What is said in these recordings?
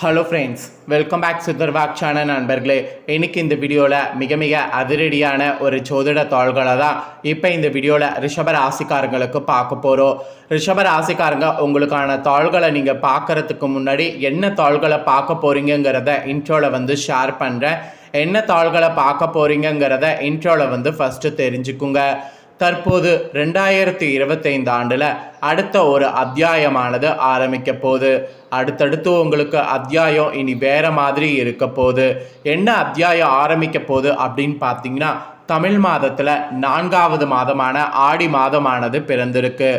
Hello friends welcome back சித்தர்வாக் நண்பர்களே. இன்னைக்கு இந்த வீடியோவில் மிக மிக அதிரடியான ஒரு ஜோதிட தாள்களை தான் இப்போ இந்த வீடியோவில் ரிஷப ராசிக்காரங்களுக்கு பார்க்க போகிறோம் ரிஷப ராசிக்காரங்க உங்களுக்கான தாள்களை நீங்கள் பார்க்கறதுக்கு முன்னாடி என்ன தாள்களை பார்க்க போகிறீங்கிறத இன்ட்ரோவில் வந்து ஷேர் பண்ணுறேன் என்ன தாள்களை பார்க்க போகிறீங்கிறத இன்ட்ரோவில் வந்து ஃபஸ்ட்டு தெரிஞ்சுக்குங்க. தற்போது ரெண்டாயிரத்தி இருபத்தைந்து ஆண்டில் அடுத்த ஒரு அத்தியாயமானது ஆரம்பிக்க போகுது. அடுத்தடுத்து உங்களுக்கு அத்தியாயம் இனி வேற மாதிரி இருக்க போகுது. என்ன அத்தியாயம் ஆரம்பிக்க போகுது அப்படின்னு பார்த்தீங்கன்னா தமிழ் மாதத்தில் நான்காவது மாதமான ஆடி மாதமானது பிறந்திருக்கு.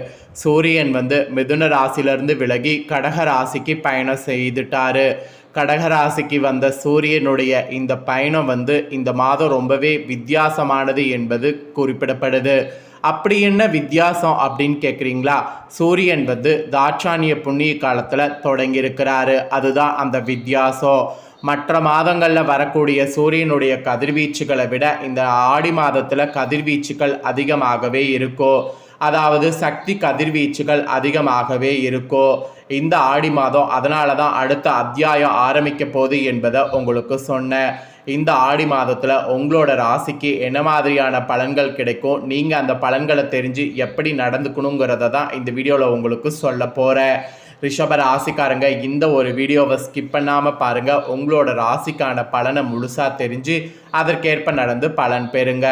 சூரியன் வந்து மிதுன ராசியிலிருந்து விலகி கடக ராசிக்கு பயணம் செய்துட்டாரு. கடகராசிக்கு வந்த சூரியனுடைய இந்த பயணம் வந்து இந்த மாதம் ரொம்பவே வித்தியாசமானது என்பது குறிப்பிடப்படுது. அப்படி என்ன வித்தியாசம் அப்படின்னு கேட்குறீங்களா சூரியன் வந்து தாட்சானிய புண்ணிய காலத்தில் தொடங்கியிருக்கிறாரு. அதுதான் அந்த வித்தியாசம். மற்ற மாதங்களில் வரக்கூடிய சூரியனுடைய கதிர்வீச்சுகளை விட இந்த ஆடி மாதத்தில் கதிர்வீச்சுகள் அதிகமாகவே இருக்கும். அதாவது சக்தி கதிர்வீச்சுகள் அதிகமாகவே இருக்கும் இந்த ஆடி மாதம் அதனால தான் அடுத்த அத்தியாயம் ஆரம்பிக்க போகுது என்பதை உங்களுக்கு சொன்னேன். இந்த ஆடி மாதத்தில் உங்களோட ராசிக்கு என்ன மாதிரியான பலன்கள் கிடைக்கும்? நீங்கள் அந்த பலன்களை தெரிஞ்சு எப்படி நடந்துக்கணுங்கிறத தான் இந்த வீடியோவில் உங்களுக்கு சொல்ல போகிறேன் ரிஷப ராசிக்காரங்க இந்த ஒரு வீடியோவை ஸ்கிப் பண்ணாமல் பாருங்கள் உங்களோட ராசிக்கான பலனை முழுசாக தெரிஞ்சு அதற்கேற்ப நடந்து பலன் பெறுங்க.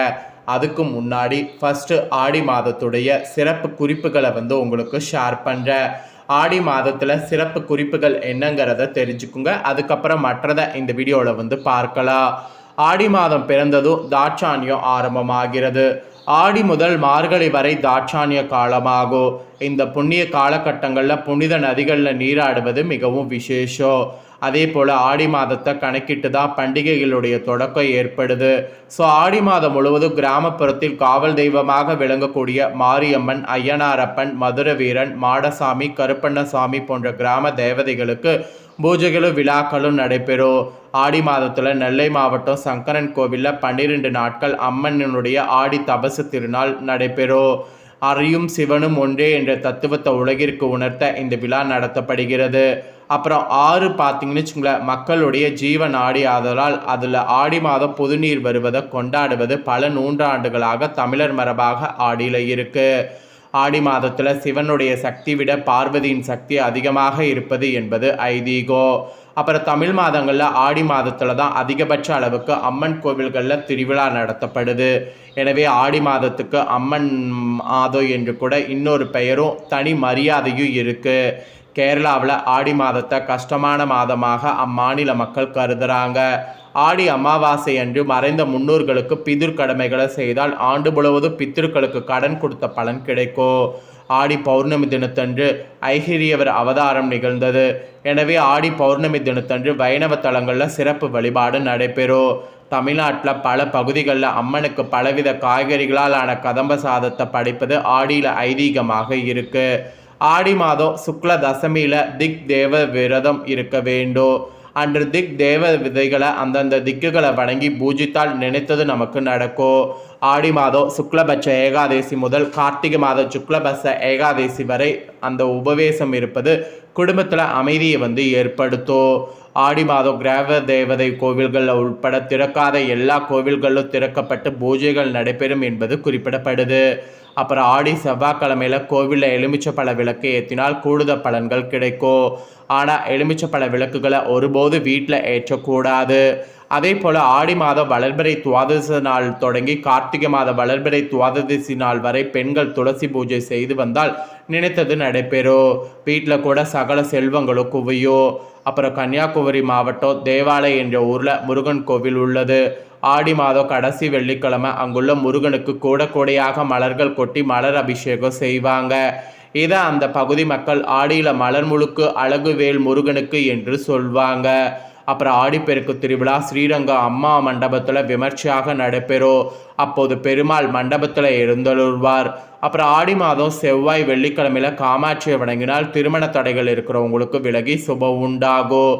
அதுக்கு முன்னாடி ஃபஸ்ட்டு ஆடி மாதத்துடைய சிறப்பு குறிப்புகளை வந்து உங்களுக்கு ஷேர் பண்ணுறேன் ஆடி மாதத்தில் சிறப்பு குறிப்புகள் என்னங்கிறத தெரிஞ்சுக்குங்க. அதுக்கப்புறம் மற்றதை இந்த வீடியோவில் வந்து பார்க்கலாம். ஆடி மாதம் பிறந்ததும் தாட்சானியம் ஆரம்பமாகிறது. ஆடி முதல் மார்கழி வரை தாட்சானிய காலமாகும். இந்த புண்ணிய காலகட்டங்களில் புனித நதிகளில் நீராடுவது மிகவும் விசேஷம். அதே போல் ஆடி மாதத்தை கணக்கிட்டு தான் பண்டிகைகளுடைய தொடக்கம் ஏற்படுது. ஸோ ஆடி மாதம் முழுவதும் கிராமப்புறத்தில் காவல் தெய்வமாக விளங்கக்கூடிய மாரியம்மன் ஐயனாரப்பன் மதுர வீரன் மாடசாமி கருப்பண்ணசாமி போன்ற கிராம தேவதைகளுக்கு பூஜைகளும் விழாக்களும் நடைபெறும். ஆடி மாதத்தில் நெல்லை மாவட்டம் சங்கரன் கோவிலில் பன்னிரெண்டு நாட்கள் அம்மனினுடைய ஆடி தபசு திருநாள் நடைபெறும். அறியும் சிவனும் ஒன்றே என்ற தத்துவத்தை உலகிற்கு உணர்த்த இந்த விழா நடத்தப்படுகிறது. அப்புறம் ஆறு பார்த்தீங்கன்னு வச்சுங்களேன் மக்களுடைய ஜீவன் ஆடி ஆதலால் அதில் ஆடி மாதம் புதுநீர் வருவதை கொண்டாடுவது பல நூற்றாண்டுகளாக தமிழர் மரபாக ஆடியில் இருக்குது ஆடி மாதத்தில் சிவனுடைய சக்தி விட பார்வதியின் சக்தி அதிகமாக இருப்பது என்பது ஐதீகம் அப்புறம் தமிழ் மாதங்களில் ஆடி மாதத்தில் தான் அதிகபட்ச அளவுக்கு அம்மன் கோவில்களில் திருவிழா நடத்தப்படுது. எனவே ஆடி மாதத்துக்கு அம்மன் மாதம் என்று கூட இன்னொரு பெயரும் தனி மரியாதையும் இருக்குது கேரளாவில் ஆடி மாதத்தை கஷ்டமான மாதமாக அம்மாநில மக்கள் கருதுகிறாங்க ஆடி அமாவாசை அன்று மறைந்த முன்னோர்களுக்கு பிதிர் கடமைகளை செய்தால் ஆண்டு முழுவதும் பித்திருக்களுக்கு கடன் கொடுத்த பலன் கிடைக்கும். ஆடி பௌர்ணமி தினத்தன்று ஐகிரியவர் அவதாரம் நிகழ்ந்தது. எனவே ஆடி பௌர்ணமி தினத்தன்று வைணவ தலங்களில் சிறப்பு வழிபாடு நடைபெறும். தமிழ்நாட்டில் பல பகுதிகளில் அம்மனுக்கு பலவித காய்கறிகளால் ஆன கதம்ப சாதத்தை படைப்பது ஆடியில் ஐதீகமாக இருக்குது ஆடி மாதம் சுக்ல தசமியில் திக் தேவ விரதம் இருக்க வேண்டும். அன்று திக் தேவ விதைகளை அந்தந்த திக்குகளை வணங்கி பூஜித்தால் நினைத்தது நமக்கு நடக்கும் ஆடி மாதம் சுக்லபட்ச ஏகாதேசி முதல் கார்த்திகை மாதம் சுக்லபட்ச ஏகாதேசி வரை அந்த உபவேசம் இருப்பது குடும்பத்தில் அமைதியை வந்து ஏற்படுத்தும். ஆடி மாதம் கிரக தேவதை கோவில்களில் உட்பட திறக்காத எல்லா கோவில்களிலும் திறக்கப்பட்டு பூஜைகள் நடைபெறும் என்பது குறிப்பிடப்படுது. அப்புறம் ஆடி செவ்வாய்க்கிழமையில் கோவிலில் எலுமிச்சப்பழ விளக்கு ஏற்றினால் கூடுதல் பலன்கள் கிடைக்கும். ஆனால் எலுமிச்சப்பழ விளக்குகளை ஒருபோது வீட்டில் ஏற்றக்கூடாது. அதே போல் ஆடி மாதம் வளர்பிறை துவாதசி நாள் தொடங்கி கார்த்திகை மாத வளர்பிறை துவாதசி நாள் வரை பெண்கள் துளசி பூஜை செய்து வந்தால் நினைத்தது நடைபெறும். வீட்டில் கூட சகல செல்வங்களும் குவியும். அப்புறம் கன்னியாகுமரி மாவட்டம் தேவாலயம் என்ற ஊரில் முருகன் கோவில் உள்ளது. ஆடி மாதம் கடைசி வெள்ளிக்கிழமை அங்குள்ள முருகனுக்கு கூட கூடையாக மலர்கள் கொட்டி மலர் அபிஷேகம் செய்வாங்க. இதை அந்த பகுதி மக்கள் ஆடியில் மலர் முழுக்கு அழகுவேல் முருகனுக்கு என்று சொல்வாங்க. அப்புறம் ஆடிப்பெருக்கு திருவிழா ஸ்ரீரங்கம் அம்மா மண்டபத்தில் விமர்சையாக நடைபெறும் அப்போது பெருமாள் மண்டபத்தில் எழுந்தருள்வார். அப்புறம் ஆடி மாதம் செவ்வாய் வெள்ளிக்கிழமையில் காமாட்சியை வணங்கினால் திருமண தடைகள் இருக்கிறவங்களுக்கு விலகி சுபம் உண்டாகும்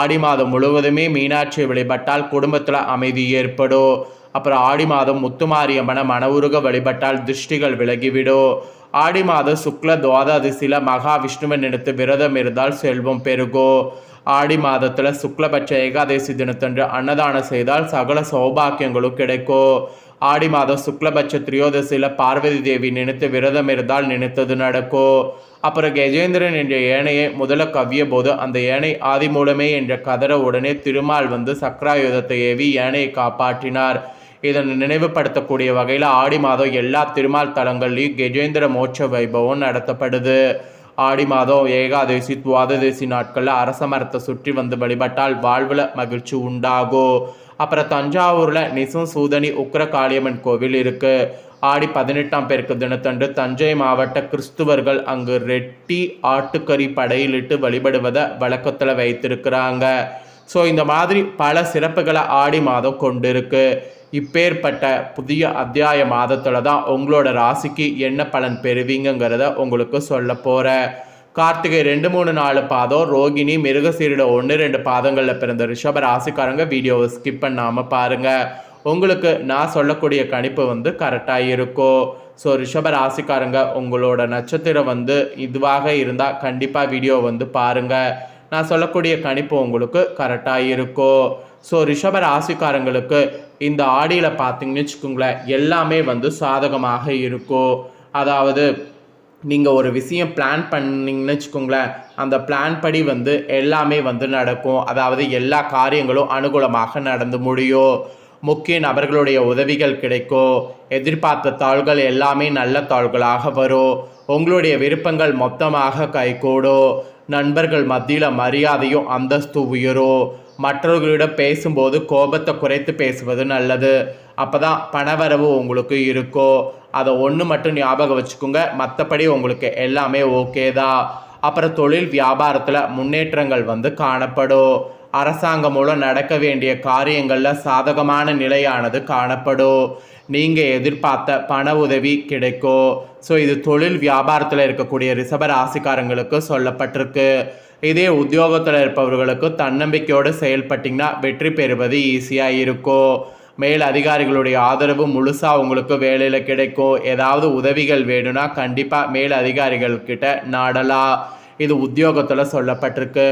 ஆடி மாதம் முழுவதுமே மீனாட்சியை வழிபட்டால் குடும்பத்தில் அமைதி ஏற்படும் அப்புறம் ஆடி மாதம் முத்துமாரியம்மனை மனவுருக வழிபட்டால் திருஷ்டிகள் விலகிவிடும் ஆடி மாதம் சுக்ல துவாதசியில் மகாவிஷ்ணுவன் எடுத்து விரதம் இருந்தால் செல்வம் பெருகும் ஆடி மாதத்தில் சுக்லபட்ச ஏகாதசி தினத்தன்று அன்னதானம் செய்தால் சகல சௌபாக்கியங்களும் கிடைக்கும். ஆடி மாதம் சுக்லபட்ச திரியோதசியில் பார்வதி தேவி நினைத்து விரதம் இருந்தால் நினைத்தது நடக்கும். அப்புறம் கஜேந்திரன் என்ற ஏனையை முதல கவ்விய போது அந்த ஏனை ஆதி மூலமே என்ற கதற உடனே திருமால் வந்து சக்கராயுதத்தை ஏவி ஏனையை காப்பாற்றினார். இதனை நினைவுபடுத்தக்கூடிய வகையில் ஆடி மாதம் எல்லா திருமால் தலங்கள்லையும் கஜேந்திர மோட்ச வைபவம் நடத்தப்படுது. ஆடி மாதம் ஏகாதசி துவாதசி நாட்களில் அரச மரத்தை சுற்றி வந்து வழிபட்டால் வாழ்வில் மகிழ்ச்சி உண்டாகும் அப்புறம் தஞ்சாவூரில் நிசும் சூதனி உக்ர காளியம்மன் கோவில் இருக்குது ஆடி பதினெட்டாம் பேருக்கு தினத்தன்று தஞ்சை மாவட்ட கிறிஸ்துவர்கள் அங்கு ரெட்டி ஆட்டுக்கறி படையிலிட்டு வழிபடுவதை வழக்கத்தில் வைத்திருக்கிறாங்க. ஸோ இந்த மாதிரி பல சிறப்புகளை ஆடி மாதம் கொண்டிருக்கு. இப்பேற்பட்ட புதிய அத்தியாய மாதத்தில் தான் உங்களோட ராசிக்கு என்ன பலன் பெறுவீங்கங்கிறத உங்களுக்கு சொல்ல போகிறேன் கார்த்திகை ரெண்டு மூணு நாலு பாதம் ரோகிணி மிருகசீரிட ஒன்று ரெண்டு பாதங்களில் பிறந்த ரிஷப ராசிக்காரங்க. வீடியோவை ஸ்கிப் பண்ணாமல் பாருங்கள் உங்களுக்கு நான் சொல்லக்கூடிய கணிப்பு வந்து கரெக்டாக இருக்கும் ஸோ ரிஷப ராசிக்காரங்க உங்களோட நட்சத்திரம் வந்து இதுவாக இருந்தால் கண்டிப்பாக வீடியோ வந்து பாருங்கள் நான் சொல்லக்கூடிய கணிப்பு உங்களுக்கு கரெக்டாக இருக்கும் ஸோ ரிஷப ராசிக்காரங்களுக்கு இந்த ஆடியில் பார்த்தீங்கன்னு வச்சுக்கோங்களேன் எல்லாமே வந்து சாதகமாக இருக்கும் அதாவது நீங்கள் ஒரு விஷயம் பிளான் பண்ணீங்கன்னு வச்சுக்கோங்களேன் அந்த பிளான் படி வந்து எல்லாமே வந்து நடக்கும். அதாவது எல்லா காரியங்களும் அனுகூலமாக நடந்து முடியும் முக்கிய நபர்களுடைய உதவிகள் கிடைக்கும் எதிர்பார்த்த தாள்கள் எல்லாமே நல்ல தாள்களாக வரும். உங்களுடைய விருப்பங்கள் மொத்தமாக கைகூடும் நண்பர்கள் மத்தியில் மரியாதையும் அந்தஸ்து உயரும் மற்றவர்களிடம் பேசும்போது கோபத்தை குறைத்து பேசுவது நல்லது. அப்போ தான் பணவரவு உங்களுக்கு இருக்கும் அதை ஒன்று மட்டும் ஞாபகம் வச்சுக்கோங்க. மற்றபடி உங்களுக்கு எல்லாமே ஓகே தான். அப்புறம் தொழில் வியாபாரத்தில் முன்னேற்றங்கள் வந்து காணப்படும். அரசாங்கம் மூலம் நடக்க வேண்டிய காரியங்களில் சாதகமான நிலையானது காணப்படும் நீங்கள் எதிர்பார்த்த பண உதவி கிடைக்கும் ஸோ இது தொழில் வியாபாரத்தில் இருக்கக்கூடிய ரிசப ராசிக்காரங்களுக்கு சொல்லப்பட்டிருக்கு. இதே உத்தியோகத்தில் இருப்பவர்களுக்கு தன்னம்பிக்கையோடு செயல்பட்டிங்கன்னா வெற்றி பெறுவது ஈஸியாக இருக்கும் மேல் அதிகாரிகளுடைய ஆதரவு முழுசாக உங்களுக்கு வேலையில் கிடைக்கும் ஏதாவது உதவிகள் வேணும்னா கண்டிப்பாக மேல் அதிகாரிகள்கிட்ட நாடலாம். இது உத்தியோகத்தில் சொல்லப்பட்டிருக்கு.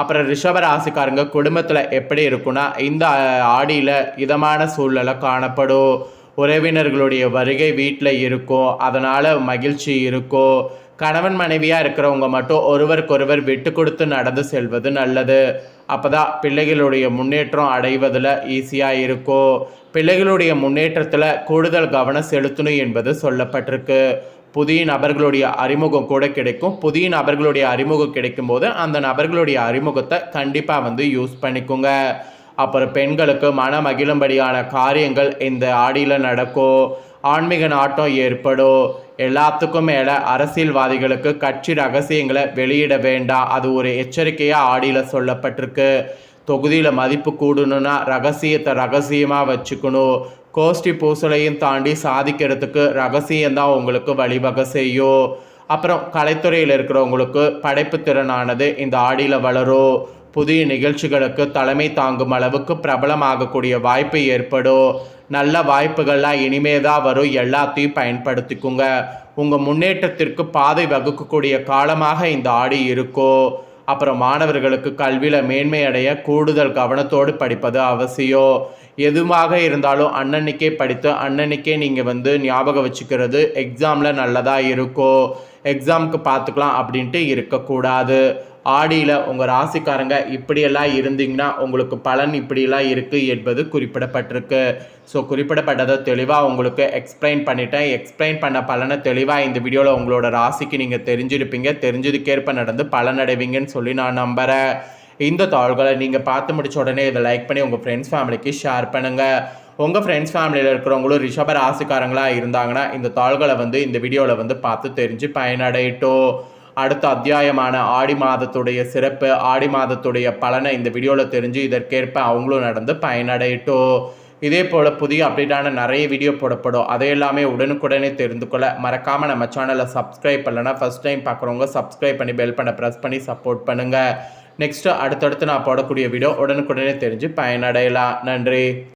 அப்புறம் ரிஷப ராசிக்காரங்க குடும்பத்தில் எப்படி இருக்குன்னா இந்த ஆடியில் இதமான சூழ்நிலை காணப்படும். உறவினர்களுடைய வருகை வீட்டில் இருக்கும். அதனால் மகிழ்ச்சி இருக்கும். கணவன் மனைவியாக இருக்கிறவங்க மட்டும் ஒருவருக்கொருவர் விட்டு கொடுத்து நடந்து செல்வது நல்லது. அப்போ தான் பிள்ளைகளுடைய முன்னேற்றம் அடைவதில் ஈஸியாக இருக்கும். பிள்ளைகளுடைய முன்னேற்றத்தில் கூடுதல் கவனம் செலுத்தணும் என்பது சொல்லப்பட்டிருக்கு. புதிய நபர்களுடைய அறிமுகம் கூட கிடைக்கும். புதிய நபர்களுடைய அறிமுகம் கிடைக்கும் போது அந்த நபர்களுடைய அறிமுகத்தை கண்டிப்பாக வந்து யூஸ் பண்ணிக்கோங்க. அப்புறம் பெண்களுக்கு மன மகிழும்படியான காரியங்கள் இந்த ஆடியில் நடக்கும். ஆன்மீக நாட்டம் ஏற்படும். எல்லாத்துக்கும் மேலே அரசியல்வாதிகளுக்கு கட்சி ரகசியங்களை வெளியிட வேண்டாம். அது ஒரு எச்சரிக்கையாக ஆடியில் சொல்லப்பட்டிருக்கு. தொகுதியில் மதிப்பு கூடணும்னா ரகசியத்தை ரகசியமாக வச்சுக்கணும். கோஷ்டி பூசலையும் தாண்டி சாதிக்கிறதுக்கு ரகசியம்தான் உங்களுக்கு வழிவகை செய்யும் அப்புறம் கலைத்துறையில் இருக்கிறவங்களுக்கு படைப்பு திறனானது இந்த ஆடியில் வளரும் புதிய நிகழ்ச்சிகளுக்கு தலைமை தாங்கும் அளவுக்கு பிரபலமாகக்கூடிய வாய்ப்பு ஏற்படும் நல்ல வாய்ப்புகள்லாம் இனிமே தான் வரும். எல்லாத்தையும் பயன்படுத்திக்குங்க. உங்கள் முன்னேற்றத்திற்கு பாதை வகுக்கக்கூடிய காலமாக இந்த ஆடி இருக்கும் அப்புறம் மாணவர்களுக்கு கல்வியில் மேன்மை அடைய கூடுதல் கவனத்தோடு படிப்பது அவசியம் எதுவாக இருந்தாலும் அன்னன்னைக்கே படித்து அன்னன்னைக்கே நீங்கள் வந்து ஞாபகம் வச்சுக்கிறது எக்ஸாமில் நல்லதாக இருக்கும் எக்ஸாமுக்கு பார்த்துக்கலாம் அப்படின்ட்டு இருக்கக்கூடாது. ஆடியில் உங்கள் ராசிக்காரங்க இப்படியெல்லாம் இருந்தீங்கன்னா உங்களுக்கு பலன் இப்படியெல்லாம் இருக்குது என்பது குறிப்பிடப்பட்டிருக்கு. ஸோ குறிப்பிடப்பட்டதை தெளிவாக உங்களுக்கு எக்ஸ்பிளைன் பண்ணிட்டேன். எக்ஸ்பிளைன் பண்ண பலனை தெளிவாக இந்த வீடியோவில் உங்களோட ராசிக்கு நீங்கள் தெரிஞ்சிருப்பீங்க. தெரிஞ்சதுக்கேற்ப நடந்து பலனடைவீங்கன்னு சொல்லி நான் நம்புகிறேன் இந்த தாள்களை நீங்கள் பார்த்து முடிச்ச உடனே இதை லைக் பண்ணி உங்கள் ஃப்ரெண்ட்ஸ் ஃபேமிலிக்கு ஷேர் பண்ணுங்கள் உங்கள் ஃப்ரெண்ட்ஸ் ஃபேமிலியில் இருக்கிறவங்களும் ரிஷப ராசிக்காரங்களாக இருந்தாங்கன்னா இந்த தாள்களை வந்து இந்த வீடியோவில் வந்து பார்த்து தெரிஞ்சு பயனடையட்டும். அடுத்த அத்தியாயமான ஆடி மாதத்துடைய சிறப்பு ஆடி மாதத்துடைய பலனை இந்த வீடியோவில் தெரிஞ்சு இதற்கேற்ப அவங்களும் நடந்து பயனடையட்டும். இதே போல் புதிய அப்டேட்டான நிறைய வீடியோ போடப்படும். அதை எல்லாமே உடனுக்குடனே தெரிந்து கொள்ள மறக்காமல் நம்ம சேனலை சப்ஸ்கிரைப் பண்ணலன்னா ஃபஸ்ட் டைம் பார்க்குறவங்க சப்ஸ்கிரைப் பண்ணி பெல் பண்ண ப்ரெஸ் பண்ணி சப்போர்ட் பண்ணுங்கள் நெக்ஸ்ட்டு அடுத்தடுத்து நான் போடக்கூடிய வீடியோ உடனுக்குடனே தெரிஞ்சு பயனடையலாம். நன்றி.